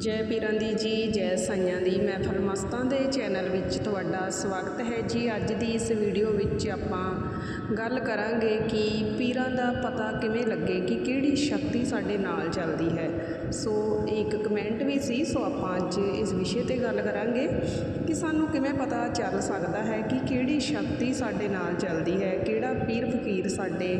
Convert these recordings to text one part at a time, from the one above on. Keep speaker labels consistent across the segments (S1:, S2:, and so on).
S1: ਜੈ ਪੀਰਾਂ ਦੀ ਜੀ, ਜੈ ਸਾਈਆਂ ਦੀ। ਮਹਿਫਲ ਮਸਤਾਂ ਦੇ ਚੈਨਲ ਵਿੱਚ ਤੁਹਾਡਾ ਸਵਾਗਤ ਹੈ ਜੀ। ਅੱਜ ਦੀ ਇਸ ਵੀਡੀਓ ਵਿੱਚ ਆਪਾਂ ਗੱਲ ਕਰਾਂਗੇ ਕਿ ਪੀਰਾਂ ਦਾ ਪਤਾ ਕਿਵੇਂ ਲੱਗੇ, ਕਿ ਕਿਹੜੀ ਸ਼ਕਤੀ ਸਾਡੇ ਨਾਲ ਚੱਲਦੀ ਹੈ। ਸੋ ਇੱਕ ਕਮੈਂਟ ਵੀ ਸੀ, ਸੋ ਆਪਾਂ ਅੱਜ ਇਸ ਵਿਸ਼ੇ ਤੇ ਗੱਲ ਕਰਾਂਗੇ ਕਿ ਸਾਨੂੰ ਕਿਵੇਂ ਪਤਾ ਚੱਲ ਸਕਦਾ ਹੈ ਕਿ ਕਿਹੜੀ ਸ਼ਕਤੀ ਸਾਡੇ ਨਾਲ ਚੱਲਦੀ ਹੈ, ਕਿਹੜਾ ਪੀਰ ਫਕੀਰ ਸਾਡੇ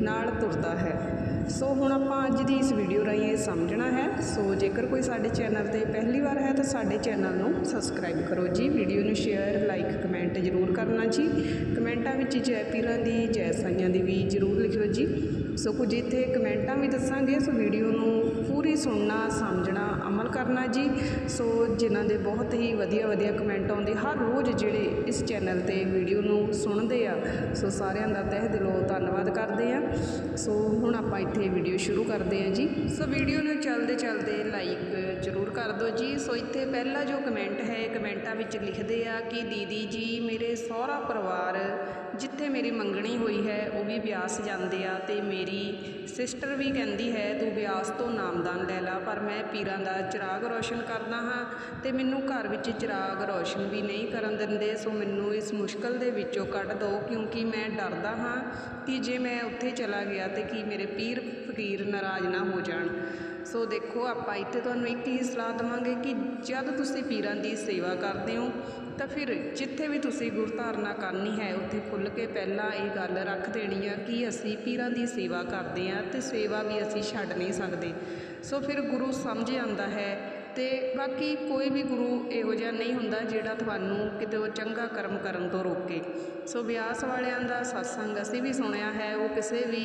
S1: ਨਾਲ ਤੁਰਦਾ ਹੈ। ਸੋ ਹੁਣ ਆਪਾਂ ਅੱਜ ਦੀ ਇਸ ਵੀਡੀਓ ਰਾਹੀਂ ਇਹ ਸਮਝਣਾ ਹੈ। ਸੋ ਜੇਕਰ ਕੋਈ ਸਾਡੇ ਚੈਨਲ ਤੇ ਪਹਿਲੀ ਵਾਰ ਹੈ ਤਾਂ ਸਾਡੇ ਚੈਨਲ ਨੂੰ ਸਬਸਕ੍ਰਾਈਬ ਕਰੋ ਜੀ। ਵੀਡੀਓ ਨੂੰ ਸ਼ੇਅਰ ਲਾਈਕ ਕਮੈਂਟ ਜ਼ਰੂਰ ਕਰਨਾ ਜੀ। ਕਮੈਂਟਾਂ ਵਿੱਚ ਜੈ ਪੀਰਾਂ ਦੀ, ਜੈ ਸਾਈਆਂ ਦੀ ਵੀ ਜ਼ਰੂਰ ਲਿਖਿਓ ਜੀ। ਸੋ ਕੁਝ ਇੱਥੇ ਕਮੈਂਟਾਂ ਵੀ ਦੱਸਾਂਗੇ, ਸੋ ਵੀਡੀਓ ਨੂੰ ਪੂਰੀ ਸੁਣਨਾ, ਸਮਝਣਾ, ਅਮਲ ਕਰਨਾ ਜੀ। ਸੋ ਜਿਨ੍ਹਾਂ ਦੇ ਬਹੁਤ ਹੀ ਵਧੀਆ ਵਧੀਆ ਕਮੈਂਟ ਆਉਂਦੇ, ਹਰ ਰੋਜ਼ ਜਿਹੜੇ ਇਸ ਚੈਨਲ ਤੇ ਵੀਡੀਓ ਨੂੰ ਸੁਣਦੇ ਆ, ਸੋ ਸਾਰਿਆਂ ਦਾ ਤਹਿ ਦਿਲੋਂ ਧੰਨਵਾਦ ਕਰਦੇ ਆ। ਸੋ ਹੁਣ ਆਪਾਂ ਇੱਥੇ ਵੀਡੀਓ ਸ਼ੁਰੂ ਕਰਦੇ ਆ ਜੀ। ਸੋ ਵੀਡੀਓ ਨੂੰ ਚੱਲਦੇ ਚੱਲਦੇ ਲਾਈਕ ਜ਼ਰੂਰ ਕਰ ਦਿਓ ਜੀ। ਸੋ ਇੱਥੇ ਪਹਿਲਾ ਜੋ ਕਮੈਂਟ ਹੈ ਕਮੈਂਟਾਂ ਵਿੱਚ ਲਿਖਦੇ ਆ ਕਿ, ਦੀਦੀ ਜੀ, ਮੇਰੇ ਸਹੁਰਾ ਪਰਿਵਾਰ ਜਿੱਥੇ ਮੇਰੀ ਮੰਗਣੀ ਹੋਈ ਹੈ, ਉਹ ਵੀ ਬਿਆਸ ਜਾਂਦੇ ਆ ਅਤੇ ਮੇਰੀ ਸਿਸਟਰ ਵੀ ਕਹਿੰਦੀ ਹੈ, ਤੂੰ ਬਿਆਸ ਤੋਂ ਨਾਮਦਾਨ ਲੈ ਲਾ, ਪਰ ਮੈਂ ਪੀਰਾਂ ਦਾ ਚਿਰਾਗ ਰੋਸ਼ਨ ਕਰਦਾ ਹਾਂ ਅਤੇ ਮੈਨੂੰ ਘਰ ਵਿੱਚ ਚਿਰਾਗ ਰੋਸ਼ਨ ਵੀ ਨਹੀਂ ਕਰਨ ਦਿੰਦੇ, ਸੋ ਮੈਨੂੰ ਇਸ ਮੁਸ਼ਕਲ ਦੇ ਵਿੱਚੋਂ ਕੱਢ ਦਿਓ ਕਿਉਂਕਿ ਮੈਂ ਡਰਦਾ ਹਾਂ ਕਿ ਜੇ ਮੈਂ ਉੱਥੇ ਚਲਾ ਗਿਆ ਤਾਂ ਕੀ ਮੇਰੇ ਪੀਰ ਫਕੀਰ ਨਾਰਾਜ਼ ਨਾ ਹੋ ਜਾਣ। ਸੋ ਦੇਖੋ, ਆਪਾਂ ਇੱਥੇ ਤੁਹਾਨੂੰ ਇੱਕ ਹੀ ਸਲਾਹ ਦੇਵਾਂਗੇ ਕਿ ਜਦ ਤੁਸੀਂ ਪੀਰਾਂ ਦੀ ਸੇਵਾ ਕਰਦੇ ਹੋ ਤਾਂ ਫਿਰ ਜਿੱਥੇ ਵੀ ਤੁਸੀਂ ਗੁਰਧਾਰਨਾ ਕਰਨੀ ਹੈ, ਉੱਥੇ ਖੁੱਲ੍ਹ ਕੇ ਪਹਿਲਾਂ ਇਹ ਗੱਲ ਰੱਖ ਦੇਣੀ ਆ ਕਿ ਅਸੀਂ ਪੀਰਾਂ ਦੀ ਸੇਵਾ ਕਰਦੇ ਹਾਂ ਅਤੇ ਸੇਵਾ ਵੀ ਅਸੀਂ ਛੱਡ ਨਹੀਂ ਸਕਦੇ। ਸੋ ਫਿਰ ਗੁਰੂ ਸਮਝ ਆਉਂਦਾ ਹੈ ਤੇ ਬਾਕੀ ਕੋਈ ਵੀ ਗੁਰੂ ਇਹੋ ਜਿਹਾ ਨਹੀਂ ਹੁੰਦਾ ਜਿਹੜਾ ਤੁਹਾਨੂੰ ਕਿਤੇ ਉਹ ਚੰਗਾ ਕਰਮ ਕਰਨ ਤੋਂ ਰੋਕੇ। ਸੋ ਬਿਆਸ ਵਾਲਿਆਂ ਦਾ ਸਤਸੰਗ ਅਸੀਂ ਵੀ ਸੁਣਿਆ ਹੈ, ਉਹ ਕਿਸੇ ਵੀ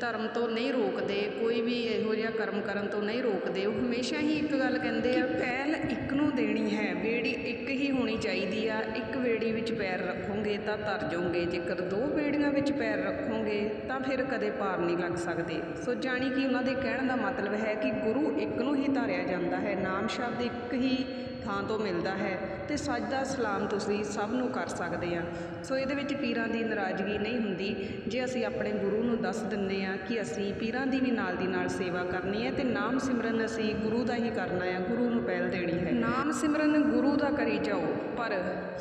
S1: ਧਰਮ ਤੋਂ ਨਹੀਂ ਰੋਕਦੇ, ਕੋਈ ਵੀ ਇਹੋ ਜਿਹਾ ਕਰਮ ਕਰਨ ਤੋਂ ਨਹੀਂ ਰੋਕਦੇ। ਉਹ ਹਮੇਸ਼ਾ ਹੀ ਇੱਕ ਗੱਲ ਕਹਿੰਦੇ ਆ, ਪਹਿਲ ਇੱਕ ਨੂੰ ਦੇਣੀ ਹੈ, ਬੇੜੀ ਇੱਕ ਹੀ ਹੋਣੀ ਚਾਹੀਦੀ ਆ, ਇੱਕ ਬੇੜੀ ਵਿੱਚ ਪੈਰ ਰੱਖੋਗੇ ਤਾਂ ਤਰ ਜਾਓਗੇ, ਜੇਕਰ ਦੋ ਬੇੜੀਆਂ ਵਿੱਚ ਪੈਰ ਰੱਖੋਗੇ ਤਾਂ ਫਿਰ ਕਦੇ ਪਾਰ ਨਹੀਂ ਲੱਗ ਸਕਦੇ। ਸੋ ਜਾਣੀ ਕਿ ਉਹਨਾਂ ਦੇ ਕਹਿਣ ਦਾ ਮਤਲਬ ਹੈ ਕਿ ਗੁਰੂ ਇੱਕ ਨੂੰ ਹੀ ਧਾਰਿਆ ਜਾਂਦਾ ਹੈ ਨਾਮ ਸ਼ਬਦ ਇੱਕ ਹੀ ਥਾਂ ਤੋਂ ਮਿਲਦਾ ਹੈ ਤੇ ਸਜਦਾ ਸਲਾਮ ਤੁਸੀਂ ਸਭ ਨੂੰ ਕਰ ਸਕਦੇ ਆ। ਸੋ ਇਹਦੇ ਵਿੱਚ ਪੀਰਾਂ ਦੀ ਨਾਰਾਜ਼ਗੀ ਨਹੀਂ ਹੁੰਦੀ। ਜੇ ਅਸੀਂ ਆਪਣੇ ਗੁਰੂ ਨੂੰ ਦੱਸ ਦਿੰਦੇ ਆ ਕਿ ਅਸੀਂ ਪੀਰਾਂ ਦੀ ਵੀ ਨਾਲ ਦੀ ਨਾਲ ਸੇਵਾ ਕਰਨੀ ਹੈ, ਤੇ ਨਾਮ ਸਿਮਰਨ ਅਸੀਂ ਗੁਰੂ ਦਾ ਹੀ ਕਰਨਾ ਹੈ, ਗੁਰੂ ਨੂੰ ਪਹਿਲ ਦੇਣੀ ਹੈ। ਨਾਮ ਸਿਮਰਨ ਗੁਰੂ ਦਾ ਕਰੀ ਜਾਓ, ਪਰ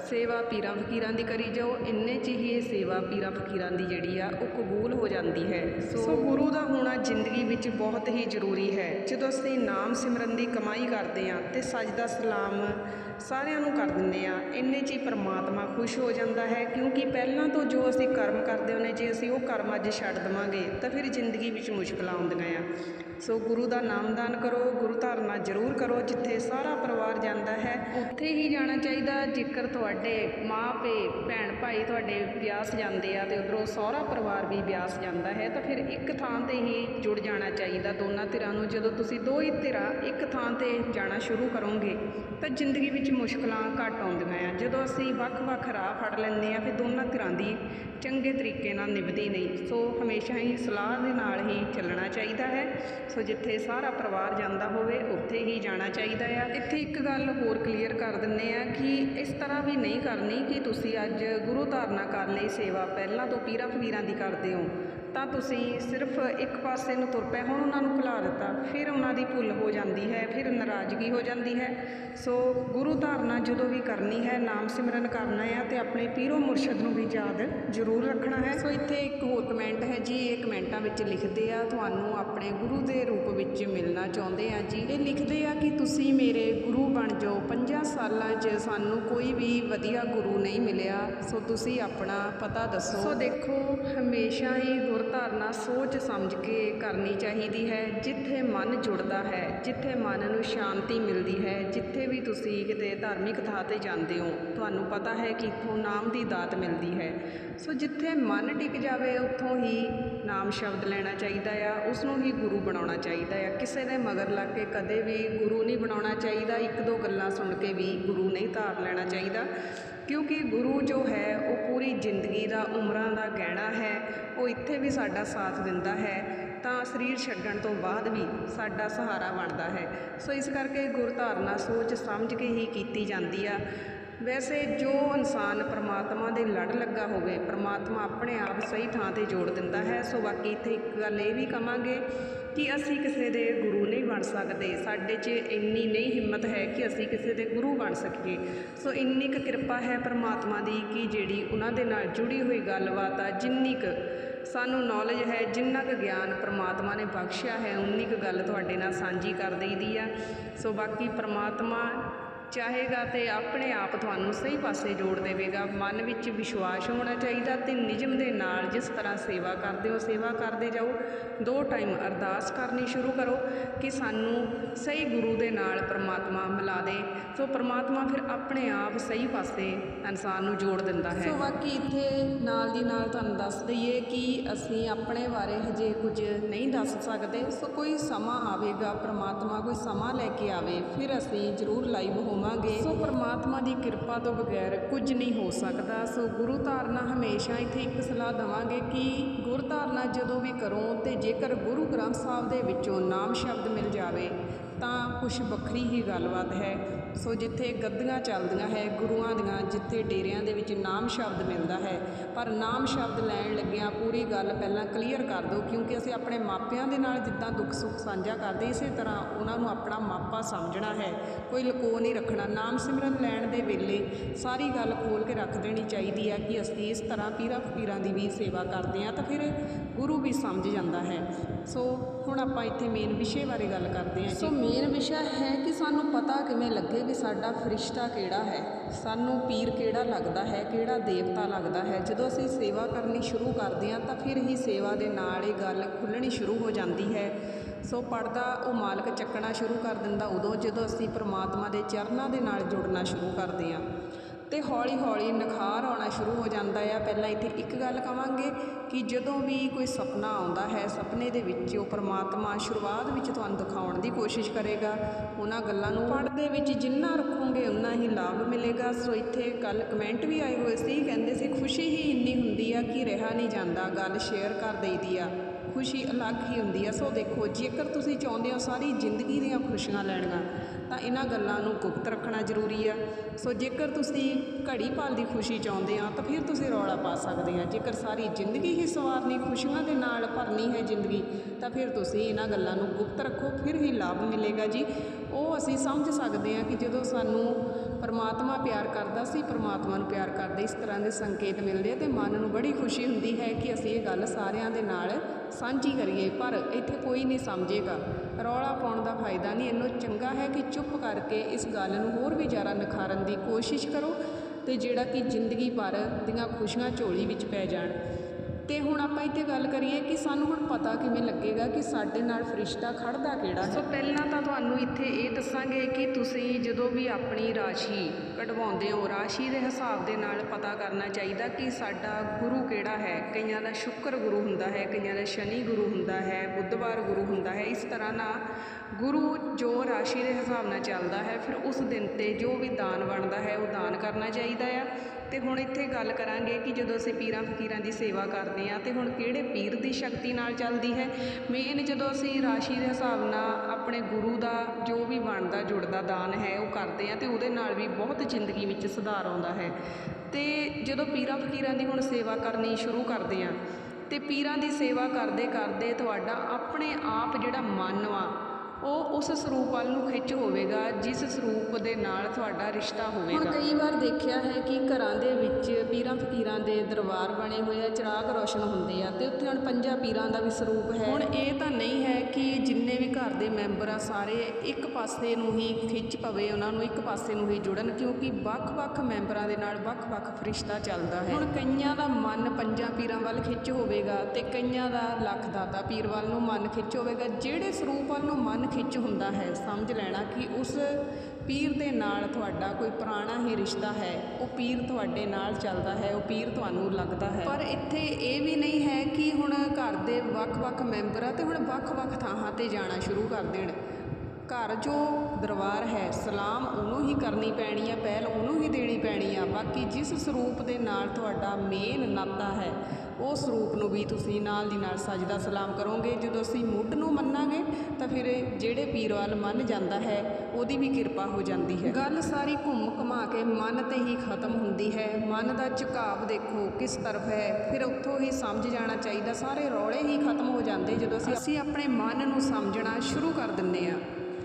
S1: ਸੇਵਾ ਪੀਰਾਂ ਫਕੀਰਾਂ ਦੀ ਕਰੀ ਜਾਓ। ਇੰਨੇ 'ਚ ਹੀ ਇਹ ਸੇਵਾ ਪੀਰਾਂ ਫਕੀਰਾਂ ਦੀ ਜਿਹੜੀ ਆ, ਉਹ ਕਬੂਲ ਹੋ ਜਾਂਦੀ ਹੈ। ਸੋ ਗੁਰੂ ਦਾ ਹੋਣਾ ਜ਼ਿੰਦਗੀ ਵਿੱਚ ਬਹੁਤ ਹੀ ਜ਼ਰੂਰੀ ਹੈ। ਜਦੋਂ ਅਸੀਂ ਨਾਮ ਸਿਮਰਨ ਦੀ ਕਮਾਈ ਕਰ ਕਰਦੇ ਆ ਤੇ ਸਜਦਾ ਸਲਾਮ ਸਾਰਿਆਂ ਨੂੰ ਕਰ ਦਿੰਦੇ ਆ। ਇੰਨੇ 'ਚ ਹੀ ਪਰਮਾਤਮਾ ਖੁਸ਼ ਹੋ ਜਾਂਦਾ ਹੈ, ਕਿਉਂਕਿ ਪਹਿਲਾਂ ਤੋਂ ਜੋ ਅਸੀਂ ਕਰਮ ਕਰਦੇ ਹੁੰਨੇ ਜੇ ਅਸੀਂ ਉਹ ਕਰਮ ਅੱਜ ਛੱਡ ਦਵਾਂਗੇ, ਤਾਂ ਫਿਰ ਜ਼ਿੰਦਗੀ ਵਿੱਚ ਮੁਸ਼ਕਲਾਂ ਆਉਂਦੀਆਂ ਆ। ਸੋ ਗੁਰੂ ਦਾ ਨਾਮਦਾਨ ਕਰੋ, ਗੁਰੂ ਧਾਰਨਾ ਜ਼ਰੂਰ ਕਰੋ, ਜਿੱਥੇ ਸਾਰਾ ਪਰਿਵਾਰ ਜਾਂਦਾ ਹੈ, ਉੱਥੇ ਹੀ ਜਾਣਾ ਚਾਹੀਦਾ। ਜੇਕਰ ਤੁਹਾਡੇ ਮਾਂ, ਪੇ, ਭੈਣ, ਭਾਈ ਤੁਹਾਡੇ ਵਿਆਸ ਜਾਂਦੇ ਆ ਤੇ ਉਧਰੋਂ ਸਹੁਰਾ ਪਰਿਵਾਰ ਵੀ ਵਿਆਸ ਜਾਂਦਾ ਹੈ, ਤਾਂ ਫਿਰ ਇੱਕ ਥਾਂ ਤੇ ਹੀ ਜੁੜ ਜਾਣਾ ਚਾਹੀਦਾ ਦੋਨਾਂ ਧਿਰਾਂ ਨੂੰ। ਜਦੋਂ ਤੁਸੀਂ ਦੋ ਹੀ ਧਿਰਾਂ ਇੱਕ ਥਾਂ ਤੇ ਜਾਣਾ ਸ਼ੁਰੂ ਕਰੋਗੇ, ਤਾਂ ਜ਼ਿੰਦਗੀ ਵਿੱਚ ਮੁਸ਼ਕਲਾਂ ਘੱਟ ਆਉਂਦੀਆਂ ਆ। ਜਦੋਂ ਅਸੀਂ ਵੱਖ-ਵੱਖ ਰਾਹ ਫੜ ਲੈਂਦੇ ਆ, ਫਿਰ ਦੋਨਾਂ ਧਿਰਾਂ ਦੀ ਚੰਗੇ ਤਰੀਕੇ ਨਾਲ ਨਿਭਦੀ ਨਹੀਂ। ਸੋ ਹਮੇਸ਼ਾ ਹੀ ਸਲਾਹ ਦੇ ਨਾਲ ਹੀ ਚੱਲਣਾ ਚਾਹੀਦਾ ਹੈ। ਸੋ ਜਿੱਥੇ ਸਾਰਾ ਪਰਿਵਾਰ ਜਾਂਦਾ ਹੋਵੇ, ਉੱਥੇ ਹੀ ਜਾਣਾ ਚਾਹੀਦਾ ਆ। ਇੱਥੇ ਇੱਕ ਗੱਲ ਹੋਰ ਕਲੀਅਰ ਕਰ ਦਿੰਨੇ ਆ ਕਿ ਇਸ ਤਰ੍ਹਾਂ ਵੀ ਨਹੀਂ ਕਰਨੀ ਕਿ ਤੁਸੀਂ ਅੱਜ ਗੁਰੂ ਧਾਰਨਾ ਕਰਨ ਲਈ ਸੇਵਾ ਪਹਿਲਾਂ ਤੋਂ ਪੀਰਾਂ ਫਕੀਰਾਂ ਦੀ ਕਰਦੇ ਹੋ। ਤਾਂ ਤੁਸੀਂ ਸਿਰਫ ਇੱਕ ਪਾਸੇ ਨੂੰ ਤੁਰ ਪਏ, ਹੁਣ ਉਹਨਾਂ ਨੂੰ ਭੁਲਾ ਦਿੱਤਾ। ਫਿਰ ਉਹਨਾਂ ਦੀ ਭੁੱਲ ਹੋ ਜਾਂਦੀ ਹੈ, ਫਿਰ ਨਾਰਾਜ਼ਗੀ ਹੋ ਜਾਂਦੀ ਹੈ। ਸੋ ਗੁਰੂ ਧਾਰਨਾ ਜਦੋਂ ਵੀ ਕਰਨੀ ਹੈ, ਨਾਮ ਸਿਮਰਨ ਕਰਨਾ ਹੈ ਤੇ ਆਪਣੇ ਪੀਰੋ ਮੁਰਸ਼ਦ ਨੂੰ ਵੀ ਯਾਦ ਜ਼ਰੂਰ ਰੱਖਣਾ ਹੈ। ਸੋ ਇੱਥੇ ਇੱਕ ਹੋਰ ਕਮੈਂਟ ਹੈ ਜੀ, ਇਹ ਕਮੈਂਟਾਂ ਵਿੱਚ ਲਿਖਦੇ ਆ, ਤੁਹਾਨੂੰ ਆਪਣੇ ਗੁਰੂ ਦੇ ਰੂਪ ਵਿੱਚ ਮਿਲਣਾ ਚਾਹੁੰਦੇ ਆ ਜੀ। ਇਹ ਲਿਖਦੇ ਆ ਕਿ, ਤੁਸੀਂ ਮੇਰੇ ਗੁਰੂ ਬਣ ਜਾਓ। 50 ਸਾਲਾਂ 'ਚ ਸਾਨੂੰ ਕੋਈ ਵੀ ਵਧੀਆ ਗੁਰੂ ਨਹੀਂ ਮਿਲਿਆ। ਸੋ ਤੁਸੀਂ ਆਪਣਾ ਪਤਾ ਦੱਸੋ। ਸੋ ਦੇਖੋ, ਹਮੇਸ਼ਾ ਹੀ ਧਾਰਨਾ ਸੋਚ ਸਮਝ ਕੇ ਕਰਨੀ ਚਾਹੀਦੀ ਹੈ, ਜਿੱਥੇ ਮਨ ਜੁੜਦਾ ਹੈ, ਜਿੱਥੇ ਮਨ ਨੂੰ ਸ਼ਾਂਤੀ ਮਿਲਦੀ ਹੈ, ਜਿੱਥੇ ਵੀ ਤੁਸੀਂ ਕਿਤੇ ਧਾਰਮਿਕ ਥਾਂ ਤੇ ਜਾਂਦੇ ਹੋ, ਤੁਹਾਨੂੰ ਪਤਾ ਹੈ ਕਿ ਇੱਥੋਂ ਨਾਮ ਦੀ ਦਾਤ ਮਿਲਦੀ ਹੈ। ਸੋ ਜਿੱਥੇ ਮਨ ਟਿਕ ਜਾਵੇ, ਉੱਥੋਂ ਹੀ ਨਾਮ ਸ਼ਬਦ ਲੈਣਾ ਚਾਹੀਦਾ ਆ ਉਸ ਨੂੰ ਹੀ ਗੁਰੂ ਬਣਾਉਣਾ ਚਾਹੀਦਾ ਆ। ਕਿਸੇ ਦੇ ਮਗਰ ਲੱਗ ਕੇ ਕਦੇ ਵੀ ਗੁਰੂ ਨਹੀਂ ਬਣਾਉਣਾ ਚਾਹੀਦਾ, ਇੱਕ ਦੋ ਗੱਲਾਂ ਸੁਣ ਕੇ ਵੀ ਗੁਰੂ ਨਹੀਂ ਧਾਰ ਲੈਣਾ ਚਾਹੀਦਾ। ਕਿਉਂਕਿ ਗੁਰੂ ਜੋ ਹੈ, ਉਹ ਪੂਰੀ ਜ਼ਿੰਦਗੀ ਦਾ, ਉਮਰਾਂ ਦਾ ਗਹਿਣਾ ਹੈ। ਉਹ ਇੱਥੇ ਵੀ ਸਾਡਾ ਸਾਥ ਦਿੰਦਾ ਹੈ, ਤਾਂ ਸਰੀਰ ਛੱਡਣ ਤੋਂ ਬਾਅਦ ਵੀ ਸਾਡਾ ਸਹਾਰਾ ਬਣਦਾ ਹੈ। ਸੋ ਇਸ ਕਰਕੇ ਗੁਰ ਧਾਰਨਾ ਸੋਚ ਸਮਝ ਕੇ ਹੀ ਕੀਤੀ ਜਾਂਦੀ ਆ। ਵੈਸੇ ਜੋ ਇਨਸਾਨ ਪਰਮਾਤਮਾ ਦੇ ਲੜ ਲੱਗਾ ਹੋਵੇ, ਪਰਮਾਤਮਾ ਆਪਣੇ ਆਪ ਸਹੀ ਥਾਂ ਤੇ ਜੋੜ ਦਿੰਦਾ ਹੈ। ਸੋ ਬਾਕੀ ਇੱਥੇ ਇੱਕ ਗੱਲ ਇਹ ਵੀ ਕਵਾਂਗੇ ਕਿ ਅਸੀਂ ਕਿਸੇ ਦੇ ਗੁਰੂ ਨਹੀਂ ਬਣ ਸਕਦੇ। ਸਾਡੇ 'ਚ ਇੰਨੀ ਨਹੀਂ ਹਿੰਮਤ ਹੈ ਕਿ ਅਸੀਂ ਕਿਸੇ ਦੇ ਗੁਰੂ ਬਣ ਸਕੀਏ। ਸੋ ਇੰਨੀ ਕੁ ਕਿਰਪਾ ਹੈ ਪਰਮਾਤਮਾ ਦੀ ਕਿ ਜਿਹੜੀ ਉਹਨਾਂ ਦੇ ਨਾਲ ਜੁੜੀ ਹੋਈ ਗੱਲਬਾਤ ਆ, ਜਿੰਨੀ ਕੁ ਸਾਨੂੰ ਨੌਲੇਜ ਹੈ, ਜਿੰਨਾ ਕੁ ਗਿਆਨ ਪ੍ਰਮਾਤਮਾ ਨੇ ਬਖਸ਼ਿਆ ਹੈ, ਉਨੀ ਕੁ ਗੱਲ ਤੁਹਾਡੇ ਨਾਲ ਸਾਂਝੀ ਕਰ ਦਈਦੀ ਆ। ਸੋ ਬਾਕੀ ਪ੍ਰਮਾਤਮਾ ਚਾਹੇਗਾ ਤੇ ਆਪਣੇ ਆਪ ਤੁਹਾਨੂੰ ਸਹੀ ਪਾਸੇ ਜੋੜ ਦੇਵੇਗਾ। ਮਨ ਵਿੱਚ ਵਿਸ਼ਵਾਸ ਹੋਣਾ ਚਾਹੀਦਾ ਤੇ ਨਿਯਮ ਦੇ ਨਾਲ ਜਿਸ ਤਰ੍ਹਾਂ ਸੇਵਾ ਕਰਦੇ ਹੋ, ਸੇਵਾ ਕਰਦੇ ਜਾਓ। ਦੋ ਟਾਈਮ ਅਰਦਾਸ ਕਰਨੀ ਸ਼ੁਰੂ ਕਰੋ ਕਿ ਸਾਨੂੰ ਸਹੀ ਗੁਰੂ ਦੇ ਨਾਲ ਪਰਮਾਤਮਾ ਮਿਲਾ ਦੇ। ਸੋ ਪਰਮਾਤਮਾ ਫਿਰ ਆਪਣੇ ਆਪ ਸਹੀ ਪਾਸੇ ਇਨਸਾਨ ਨੂੰ ਜੋੜ ਦਿੰਦਾ ਹੈ। ਸੋ ਬਾਕੀ ਇੱਥੇ ਨਾਲ ਦੀ ਨਾਲ ਤੁਹਾਨੂੰ ਦੱਸ ਦਈਏ ਕਿ ਅਸੀਂ ਆਪਣੇ ਬਾਰੇ ਹਜੇ ਕੁਝ ਨਹੀਂ ਦੱਸ ਸਕਦੇ। ਸੋ ਕੋਈ ਸਮਾਂ ਆਵੇਗਾ, ਪ੍ਰਮਾਤਮਾ ਕੋਈ ਸਮਾਂ ਲੈ ਕੇ ਆਵੇ, ਫਿਰ ਅਸੀਂ ਜ਼ਰੂਰ ਲਾਈਵ ਹੋਵਾਂਗੇ। ਸੋ ਪ੍ਰਮਾਤਮਾ ਦੀ ਕਿਰਪਾ ਤੋਂ ਬਗੈਰ ਕੁਝ ਨਹੀਂ ਹੋ ਸਕਦਾ। ਸੋ ਗੁਰੂ ਧਾਰਨਾ ਹਮੇਸ਼ਾ ਇੱਥੇ ਇੱਕ ਸਲਾਹ ਦਵਾਂਗੇ ਕਿ ਗੁਰੂ ਧਾਰਨਾ ਜਦੋਂ ਵੀ ਕਰੋ ਤੇ ਜੇਕਰ ਗੁਰੂ ਗ੍ਰੰਥ ਸਾਹਿਬ ਦੇ ਵਿੱਚੋਂ ਨਾਮ ਸ਼ਬਦ ਮਿਲ ਜਾਵੇ, ਤਾਂ ਕੁਝ ਵੱਖਰੀ ਹੀ ਗੱਲਬਾਤ ਹੈ। ਸੋ ਜਿੱਥੇ ਗੱਦੀਆਂ ਚੱਲਦੀਆਂ ਹੈ, ਗੁਰੂਆਂ ਦੀਆਂ, ਜਿੱਥੇ ਡੇਰਿਆਂ ਦੇ ਵਿੱਚ ਨਾਮ ਸ਼ਬਦ ਮਿਲਦਾ ਹੈ ਪਰ ਨਾਮ ਸ਼ਬਦ ਲੈਣ ਲੱਗਿਆਂ ਪੂਰੀ ਗੱਲ ਪਹਿਲਾਂ ਕਲੀਅਰ ਕਰ ਦਿਓ ਕਿਉਂਕਿ ਅਸੀਂ ਆਪਣੇ ਮਾਪਿਆਂ ਦੇ ਨਾਲ ਜਿੱਦਾਂ ਦੁੱਖ ਸੁੱਖ ਸਾਂਝਾ ਕਰਦੇ ਇਸੇ ਤਰ੍ਹਾਂ ਉਹਨਾਂ ਨੂੰ ਆਪਣਾ ਮਾਪਾ ਸਮਝਣਾ ਹੈ। ਕੋਈ ਲੁਕੋ ਨਹੀਂ ਰੱਖਣਾ। ਨਾਮ ਸਿਮਰਨ ਲੈਣ ਦੇ ਵੇਲੇ ਸਾਰੀ ਗੱਲ ਖੋਲ ਕੇ ਰੱਖ ਦੇਣੀ ਚਾਹੀਦੀ ਹੈ ਕਿ ਅਸੀਂ ਇਸ ਤਰ੍ਹਾਂ ਪੀਰਾਂ ਫਕੀਰਾਂ ਦੀ ਵੀ ਸੇਵਾ ਕਰਦੇ ਹਾਂ ਤਾਂ ਫਿਰ ਗੁਰੂ ਵੀ ਸਮਝ ਜਾਂਦਾ ਹੈ। ਸੋ ਹੁਣ ਆਪਾਂ ਇੱਥੇ ਮੇਨ ਵਿਸ਼ੇ ਬਾਰੇ ਗੱਲ ਕਰਦੇ ਹਾਂ ਸੋ ਮੇਨ ਵਿਸ਼ਾ ਹੈ ਕਿ ਸਾਨੂੰ ਪਤਾ ਕਿਵੇਂ ਲੱਗੇ ਵੀ ਸਾਡਾ ਫਰਿਸ਼ਤਾ ਕਿਹੜਾ ਹੈ ਸਾਨੂੰ ਪੀਰ ਕਿਹੜਾ ਲੱਗਦਾ ਹੈ ਕਿਹੜਾ ਦੇਵਤਾ ਲੱਗਦਾ ਹੈ। ਜਦੋਂ ਜਦੋਂ ਅਸੀਂ ਸੇਵਾ ਕਰਨੀ ਸ਼ੁਰੂ ਕਰਦੇ ਹਾਂ ਤਾਂ ਫਿਰ ਹੀ ਸੇਵਾ ਦੇ ਨਾਲ ਇਹ ਗੱਲ ਖੁੱਲਣੀ ਸ਼ੁਰੂ ਹੋ ਜਾਂਦੀ ਹੈ। ਸੋ ਪੜਦਾ ਉਹ ਮਾਲਕ ਚੱਕਣਾ ਸ਼ੁਰੂ ਕਰ ਦਿੰਦਾ ਉਦੋਂ ਜਦੋਂ ਅਸੀਂ ਪ੍ਰਮਾਤਮਾ ਦੇ ਚਰਨਾਂ ਦੇ ਨਾਲ ਜੁੜਨਾ ਸ਼ੁਰੂ ਕਰਦੇ ਹਾਂ। ਅਤੇ ਹੌਲੀ ਹੌਲੀ ਨਿਖਾਰ ਆਉਣਾ ਸ਼ੁਰੂ ਹੋ ਜਾਂਦਾ ਆ। ਪਹਿਲਾਂ ਇੱਥੇ ਇੱਕ ਗੱਲ ਕਵਾਂਗੇ ਕਿ ਜਦੋਂ ਵੀ ਕੋਈ ਸੁਪਨਾ ਆਉਂਦਾ ਹੈ, ਸੁਪਨੇ ਦੇ ਵਿੱਚ ਉਹ ਪਰਮਾਤਮਾ ਸ਼ੁਰੂਆਤ ਵਿੱਚ ਤੁਹਾਨੂੰ ਦਿਖਾਉਣ ਦੀ ਕੋਸ਼ਿਸ਼ ਕਰੇਗਾ। ਉਹਨਾਂ ਗੱਲਾਂ ਨੂੰ ਪੜ੍ਹਦੇ ਵਿੱਚ ਜਿੰਨਾ ਰੱਖੋਗੇ ਉਨਾ ਹੀ ਲਾਭ ਮਿਲੇਗਾ। ਸੋ ਇੱਥੇ ਕੱਲ ਕਮੈਂਟ ਵੀ ਆਏ ਹੋਏ ਸੀ। ਕਹਿੰਦੇ ਸੀ, ਖੁਸ਼ੀ ਹੀ ਇੰਨੀ ਹੁੰਦੀ ਆ ਕਿ ਰਿਹਾ ਨਹੀਂ ਜਾਂਦਾ। ਗੱਲ ਸ਼ੇਅਰ ਕਰ ਦੇਈਦੀ ਆ। ਖੁਸ਼ੀ ਅਲੱਗ ਹੀ ਹੁੰਦੀ ਆ। ਸੋ ਦੇਖੋ, ਜੇਕਰ ਤੁਸੀਂ ਚਾਹੁੰਦੇ ਹੋ ਸਾਰੀ ਜ਼ਿੰਦਗੀ ਦੀਆਂ ਖੁਸ਼ੀਆਂ ਲੈਣੀਆਂ, ਤਾਂ ਇਹਨਾਂ ਗੱਲਾਂ ਨੂੰ ਗੁਪਤ ਰੱਖਣਾ ਜ਼ਰੂਰੀ ਆ। ਸੋ ਜੇਕਰ ਤੁਸੀਂ ਘੜੀ ਪਲ ਦੀ ਖੁਸ਼ੀ ਚਾਹੁੰਦੇ ਆ ਤਾਂ ਫਿਰ ਤੁਸੀਂ ਰੌਲਾ ਪਾ ਸਕਦੇ ਆ ਜੇਕਰ ਸਾਰੀ ਜ਼ਿੰਦਗੀ ਹੀ ਸਵਾਰਨੀ ਖੁਸ਼ੀਆਂ ਦੇ ਨਾਲ ਭਰਨੀ ਹੈ ਜ਼ਿੰਦਗੀ, ਤਾਂ ਫਿਰ ਤੁਸੀਂ ਇਹਨਾਂ ਗੱਲਾਂ ਨੂੰ ਗੁਪਤ ਰੱਖੋ, ਫਿਰ ਹੀ ਲਾਭ ਮਿਲੇਗਾ ਜੀ। ਉਹ ਅਸੀਂ ਸਮਝ ਸਕਦੇ ਆ ਕਿ ਜਦੋਂ ਸਾਨੂੰ ਪਰਮਾਤਮਾ ਪਿਆਰ ਕਰਦਾ ਸੀ, ਪਰਮਾਤਮਾ ਨੂੰ ਪਿਆਰ ਕਰਦੇ, ਇਸ ਤਰ੍ਹਾਂ ਦੇ ਸੰਕੇਤ ਮਿਲਦੇ ਆ ਤੇ ਮਨ ਨੂੰ ਬੜੀ ਖੁਸ਼ੀ ਹੁੰਦੀ ਹੈ ਕਿ ਅਸੀਂ ਇਹ ਗੱਲ ਸਾਰਿਆਂ ਦੇ ਨਾਲ ਸਾਂਝੀ ਕਰੀਏ, ਪਰ ਇੱਥੇ ਕੋਈ ਨਹੀਂ ਸਮਝੇਗਾ। ਰੌਲਾ ਪਾਉਣ ਦਾ ਫਾਇਦਾ ਨਹੀਂ ਇਹਨੂੰ ਚੰਗਾ ਹੈ ਕਿ ਚੁੱਪ ਕਰਕੇ ਇਸ ਗੱਲ ਨੂੰ ਹੋਰ ਵੀ ਜ਼ਿਆਦਾ ਨਿਖਾਰਨ ਦੀ ਕੋਸ਼ਿਸ਼ ਕਰੋ ਤੇ ਜਿਹੜਾ ਕਿ ਜ਼ਿੰਦਗੀ ਭਰ ਦੀਆਂ ਖੁਸ਼ੀਆਂ ਝੋਲੀ ਵਿੱਚ ਪੈ ਜਾਣ। ਤੇ ਹੁਣ ਆਪਾਂ ਇੱਥੇ ਗੱਲ ਕਰੀਏ ਕਿ ਸਾਨੂੰ ਹੁਣ ਪਤਾ ਕਿਵੇਂ ਲੱਗੇਗਾ ਕਿ ਸਾਡੇ ਨਾਲ ਫਰਿਸ਼ਤਾ ਖੜਦਾ ਕਿਹੜਾ ਸੋ ਪਹਿਲਾਂ ਤਾਂ ਤੁਹਾਨੂੰ ਇੱਥੇ ਇਹ ਦੱਸਾਂਗੇ ਕਿ ਤੁਸੀਂ ਜਦੋਂ ਵੀ ਆਪਣੀ ਰਾਸ਼ੀ ਕਢਵਾਉਂਦੇ ਹੋ, ਰਾਸ਼ੀ ਦੇ ਹਿਸਾਬ ਦੇ ਨਾਲ ਪਤਾ ਕਰਨਾ ਚਾਹੀਦਾ ਕਿ ਸਾਡਾ ਗੁਰੂ ਕਿਹੜਾ ਹੈ। ਕਈਆਂ ਦਾ ਸ਼ੁੱਕਰ ਗੁਰੂ ਹੁੰਦਾ ਹੈ, ਕਈਆਂ ਦਾ ਸ਼ਨੀ ਗੁਰੂ ਹੁੰਦਾ ਹੈ, ਬੁੱਧਵਾਰ ਗੁਰੂ ਹੁੰਦਾ ਹੈ। ਇਸ ਤਰ੍ਹਾਂ ਨਾਲ ਗੁਰੂ ਜੋ ਰਾਸ਼ੀ ਦੇ ਹਿਸਾਬ ਨਾਲ ਚੱਲਦਾ ਹੈ, ਫਿਰ ਉਸ ਦਿਨ ਤੇ ਜੋ ਵੀ ਦਾਨ ਬਣਦਾ ਹੈ, ਉਹ ਦਾਨ ਕਰਨਾ ਚਾਹੀਦਾ ਆ। ਤੇ ਹੁਣ ਇੱਥੇ ਗੱਲ ਕਰਾਂਗੇ ਕਿ ਜਦੋਂ ਅਸੀਂ ਪੀਰਾਂ ਫਕੀਰਾਂ ਦੀ ਸੇਵਾ ਕਰਦੇ ਹਾਂ ਤੇ ਹੁਣ ਕਿਹੜੇ ਪੀਰ ਦੀ ਸ਼ਕਤੀ ਨਾਲ ਚੱਲਦੀ ਹੈ? ਮੇਨ ਜਦੋਂ ਅਸੀਂ ਰਾਸ਼ੀ ਦੇ ਹਿਸਾਬ ਨਾਲ ਆਪਣੇ ਗੁਰੂ ਦਾ, ਜੋ ਵੀ ਬਣਦਾ, ਜੁੜਦਾ ਦਾਨ ਹੈ, ਉਹ ਕਰਦੇ ਹਾਂ ਤੇ ਉਹਦੇ ਨਾਲ ਵੀ ਬਹੁਤ ਜ਼ਿੰਦਗੀ ਵਿੱਚ ਸੁਧਾਰ ਆਉਂਦਾ ਹੈ। ਤੇ ਜਦੋਂ ਪੀਰਾਂ ਫਕੀਰਾਂ ਦੀ ਹੁਣ ਸੇਵਾ ਕਰਨੀ ਸ਼ੁਰੂ ਕਰਦੇ ਹਾਂ ਤੇ ਪੀਰਾਂ ਦੀ ਸੇਵਾ ਕਰਦੇ ਕਰਦੇ ਤੁਹਾਡਾ ਆਪਣੇ ਆਪ ਜਿਹੜਾ ਮਨ ਵਾ ਉਹ ਉਸ ਸਰੂਪ ਵੱਲ ਨੂੰ ਖਿੱਚ ਹੋਵੇਗਾ ਜਿਸ ਸਰੂਪ ਦੇ ਨਾਲ ਤੁਹਾਡਾ ਰਿਸ਼ਤਾ ਹੋਵੇਗਾ। ਹੁਣ ਕਈ ਵਾਰ ਦੇਖਿਆ ਹੈ ਕਿ ਘਰਾਂ ਦੇ ਵਿੱਚ ਪੀਰਾਂ ਫਕੀਰਾਂ ਦੇ ਦਰਬਾਰ ਬਣੇ ਹੋਏ ਆ ਚਿਰਾਗ ਰੋਸ਼ਨ ਹੁੰਦੇ ਆ ਤੇ ਉੱਥੇ ਹੁਣ ਪੰਜਾਂ ਪੀਰਾਂ ਦਾ ਵੀ ਸਰੂਪ ਹੈ। ਹੁਣ ਇਹ ਤਾਂ ਨਹੀਂ ਹੈ ਕਿ ਜਿੰਨੇ ਵੀ ਘਰ ਦੇ ਮੈਂਬਰ ਆ ਸਾਰੇ ਇੱਕ ਪਾਸੇ ਨੂੰ ਹੀ ਖਿੱਚ ਪਵੇ ਉਹਨਾਂ ਨੂੰ ਇੱਕ ਪਾਸੇ ਨੂੰ ਹੀ ਜੁੜਨ ਕਿਉਂਕਿ ਵੱਖ-ਵੱਖ ਮੈਂਬਰਾਂ ਦੇ ਨਾਲ ਵੱਖ-ਵੱਖ ਫਰਿਸ਼ਤਾ ਚੱਲਦਾ ਹੈ। ਹੁਣ ਕਈਆਂ ਦਾ ਮਨ ਪੰਜਾਂ ਪੀਰਾਂ ਵੱਲ ਖਿੱਚ ਹੋਵੇਗਾ ਤੇ ਕਈਆਂ ਦਾ ਲੱਖ ਦਾਤਾ ਪੀਰ ਵੱਲ ਨੂੰ ਮਨ ਖਿੱਚ ਹੋਵੇਗਾ ਜਿਹੜੇ ਸਰੂਪ ਵੱਲ ਨੂੰ ਮਨ ਖਿੱਚ ਹੁੰਦਾ ਹੈ, ਸਮਝ ਲੈਣਾ ਕਿ ਉਸ ਪੀਰ ਦੇ ਨਾਲ ਤੁਹਾਡਾ ਕੋਈ ਪੁਰਾਣਾ ਹੀ ਰਿਸ਼ਤਾ ਹੈ, ਉਹ ਪੀਰ ਤੁਹਾਡੇ ਨਾਲ ਚੱਲਦਾ ਹੈ, ਉਹ ਪੀਰ ਤੁਹਾਨੂੰ ਲੱਗਦਾ ਹੈ। ਪਰ ਇੱਥੇ ਇਹ ਵੀ ਨਹੀਂ ਹੈ ਕਿ ਹੁਣ ਘਰ ਦੇ ਵੱਖ-ਵੱਖ ਮੈਂਬਰ ਆ ਤੇ ਹੁਣ ਵੱਖ-ਵੱਖ ਥਾਵਾਂ ਤੇ ਜਾਣਾ ਸ਼ੁਰੂ ਕਰ ਦੇਣ। ਘਰ ਜੋ ਦਰਬਾਰ ਹੈ, ਸਲਾਮ ਉਹਨੂੰ ਹੀ ਕਰਨੀ ਪੈਣੀ ਆ, ਪਹਿਲ ਉਹਨੂੰ ਹੀ ਦੇਣੀ ਪੈਣੀ ਆ। ਬਾਕੀ ਜਿਸ ਸਰੂਪ ਦੇ ਨਾਲ ਤੁਹਾਡਾ ਮੇਨ ਨਾਤਾ ਹੈ ਉਸ ਰੂਪ ਨੂੰ ਵੀ ਤੁਸੀਂ ਨਾਲ ਦੀ ਨਾਲ ਸਜਦਾ ਸਲਾਮ ਕਰੋਗੇ। ਜਦੋਂ ਅਸੀਂ ਮੁੱਢ ਨੂੰ ਮੰਨਾਂਗੇ, ਤਾਂ ਫਿਰ ਜਿਹੜੇ ਪੀਰਵਾਲ ਮੰਨ ਜਾਂਦਾ ਹੈ, ਉਹਦੀ ਵੀ ਕਿਰਪਾ ਹੋ ਜਾਂਦੀ ਹੈ। ਗੱਲ ਸਾਰੀ ਘੁੰਮ ਘੁਮਾ ਕੇ ਮਨ ਤੇ ਹੀ ਖਤਮ ਹੁੰਦੀ ਹੈ। ਮਨ ਦਾ ਝੁਕਾਵ ਦੇਖੋ ਕਿਸ ਤਰਫ ਹੈ। ਫਿਰ ਉੱਥੋਂ ਹੀ ਸਮਝ ਜਾਣਾ ਚਾਹੀਦਾ। ਸਾਰੇ ਰੌਲੇ ਹੀ ਖਤਮ ਹੋ ਜਾਂਦੇ ਜਦੋਂ ਅਸੀਂ ਅਸੀਂ ਆਪਣੇ ਮਨ ਨੂੰ ਸਮਝਣਾ ਸ਼ੁਰੂ ਕਰ ਦਿੰਦੇ ਹਾਂ।